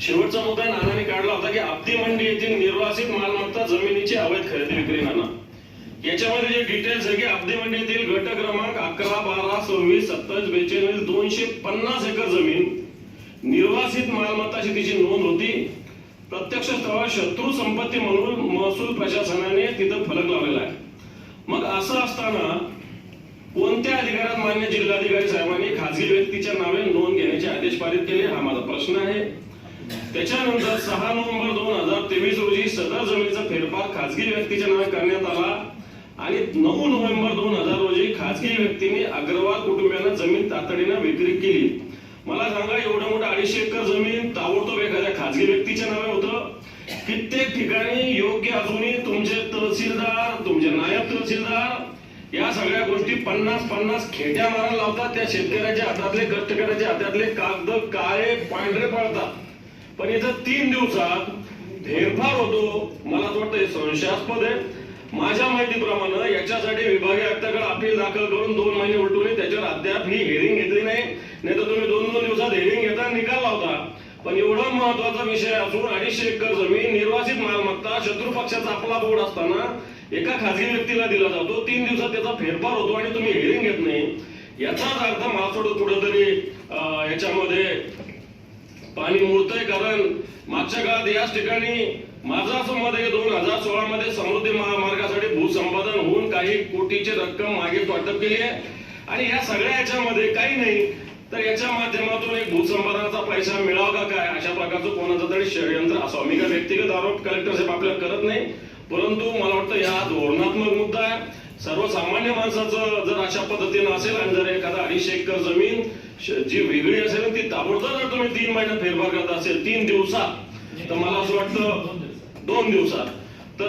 शेवटचा मुद्दा नानाने काढला होता की आपदी मंडी येथील निर्वासित मालमत्ता जमिनीची अवैध खरेदी विक्री नाना. याच्यामध्ये जे डिटेल्स आहे की आपदी मंडीतील गट क्रमांक अकरा बारा सव्वीस सत्तावीस बेचाळीस दोनशे पन्नास एकर जमीन निर्वासित मालमत्ताची तिची नोंद होती. प्रत्यक्ष स्थळावर शत्रू संपत्ती म्हणून महसूल प्रशासनाने तिथं फलक लावलेला आहे. मग असं असताना कोणत्या अधिकारात मान्य जिल्हाधिकारी साहेबांनी खासगी व्यक्तीच्या नावे नोंद घेण्याचे आदेश पारित केले हा माझा प्रश्न आहे. त्याच्यानंतर सहा नोव्हेंबर दोन हजार तेवीस रोजी सदर जमिनीचा फेरफार खासगी व्यक्तीच्या नावे करण्यात आला आणि नऊ नोव्हेंबर दोन हजार रोजी खासगी व्यक्तीने अग्रवाल कुटुंबियांना जमीन तातडीनं विक्री केली. मला सांगा एवढं मोठं अडीचशे एकर जमीन ताबडतोब एखाद्या खासगी व्यक्तीच्या नावे होतं? कित्येक ठिकाणी योग्य अजूनही तुमचे तहसीलदार तुमचे नायब तहसीलदार या सगळ्या गोष्टी पन्नास पन्नास खेट्या मारा लावतात. त्या शेतकऱ्याच्या हातातले कष्टकऱ्याच्या हातातले कागद काळे पांढरे पळतात पण इथं तीन दिवसात फेरफार होतो. मला वाटतं हे संशयास्पद आहे. माझ्या माहितीप्रमाणे याच्यासाठी विभागीय आयुक्ताकडे अपील दाखल करून दोन महिने उलटून त्याच्यावर अद्याप ही हेरिंग घेतली नाही. नाही तर तुम्ही दोन दोन दिवसात हेरिंग घेता निकाल लावता. पण एवढा महत्त्वाचा विषय असून अडीचशे एकर जमीन निर्वासित मालमत्ता शत्रू पक्षाचा आपला बोर्ड असताना एका खासगी व्यक्तीला दिला जातो. तीन दिवसात त्याचा फेरफार होतो आणि तुम्ही हिअरिंग घेत नाही. याचाच अर्थ मला कुठंतरी याच्यामध्ये पाणी मुरतंय कारण मागच्या काळात याच ठिकाणी माझा असं मत आहे दोन हजार सोळा मध्ये समृद्धी महामार्गासाठी भूसंपादन होऊन काही कोटीची रक्कम मागे वाटप केली आहे. आणि या सगळ्या याच्यामध्ये काही नाही तर याच्या माध्यमातून एक भूसंपादनाचा पैसा मिळावा का काय? अशा प्रकारचं कोणाचं तरी षडयंत्र असावं मी काय व्यक्तिगत आरोप कलेक्टर साहेब आपल्याला करत नाही. परंतु मला वाटतं या धोरणात्मक मुद्दा आहे. सर्वसामान्य माणसाचं जर अशा पद्धतीनं असेल आणि जर एखादा अडीचशे एकर जमीन जी वेगळी असेल ती ताबडतोब जर तुम्ही तीन महिन्यात फेरफार करत असेल तीन दिवसात तर मला असं वाटतं दोन दिवसात. तर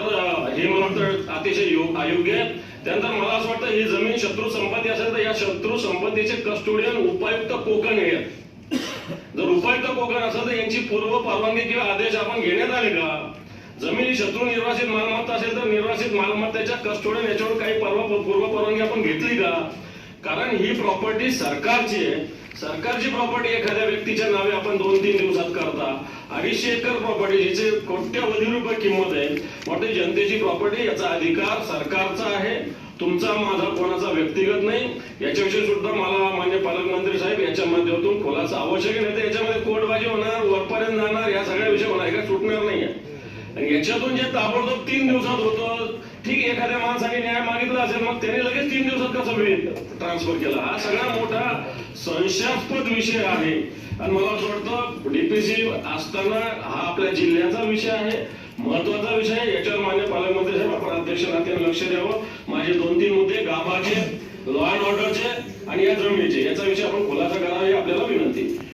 हे मला वाटतं अतिशय योग अयोग्य आहे. त्यानंतर मला असं वाटतं ही जमीन शत्रू संपत्ती असेल तर या शत्रू संपत्तीचे कस्टोडियन उपायुक्त कोकण हे आहेत. जर उपायुक्त कोकण असेल तर यांची पूर्व परवानगी किंवा आदेश आपण घेण्यात आले का? जमिनी शत्रू निर्वासित मालमत्ता असेल तर निर्वासित मालमत्तेच्या कस्टोडियन याच्यावर काही परवा पूर्व परवानगी आपण घेतली का? कारण ही प्रॉपर्टी सरकारची आहे. सरकारची प्रॉपर्टी एखाद्या व्यक्तीच्या नावे आपण दोन तीन दिवसात करता. अडीचशे एकर प्रॉपर्टी जिचे कोट्यवधी रुपये किंमत आहे. म्हणजे जनतेची प्रॉपर्टी याचा अधिकार सरकारचा आहे. तुमचा माझा कोणाचा व्यक्तिगत नाही. याच्याविषयी सुद्धा मला मान्य पालकमंत्री साहेब याच्या माध्यमातून खोलाचा आवश्यक नाही तर याच्यामध्ये कोर्टबाजी होणार वरपर्यंत जाणार या सगळ्या विषय होणार एका सुटणार नाहीये. आहे याच्यातून जे ताबडतोब तीन दिवसात होतं ठीक एखाद्या माणसाने न्याय मागितला असेल मग त्याने लगेच तीन दिवसात कसं वेळ ट्रान्सफर केला? हा सगळा मोठा संशयास्पद विषय आहे. आणि मला असं वाटतं डीपीसी असताना हा आपल्या जिल्ह्याचा विषय आहे महत्त्वाचा विषय याच्यावर मान्य पालकमंत्री साहेब आपण अध्यक्ष नात्याने लक्ष द्यावं. माझे दोन तीन मुद्दे गाभाचे लॉ अँड ऑर्डरचे आणि या जमिनीचे. याचा विषय आपण खुलासा करावा ही आपल्याला विनंती.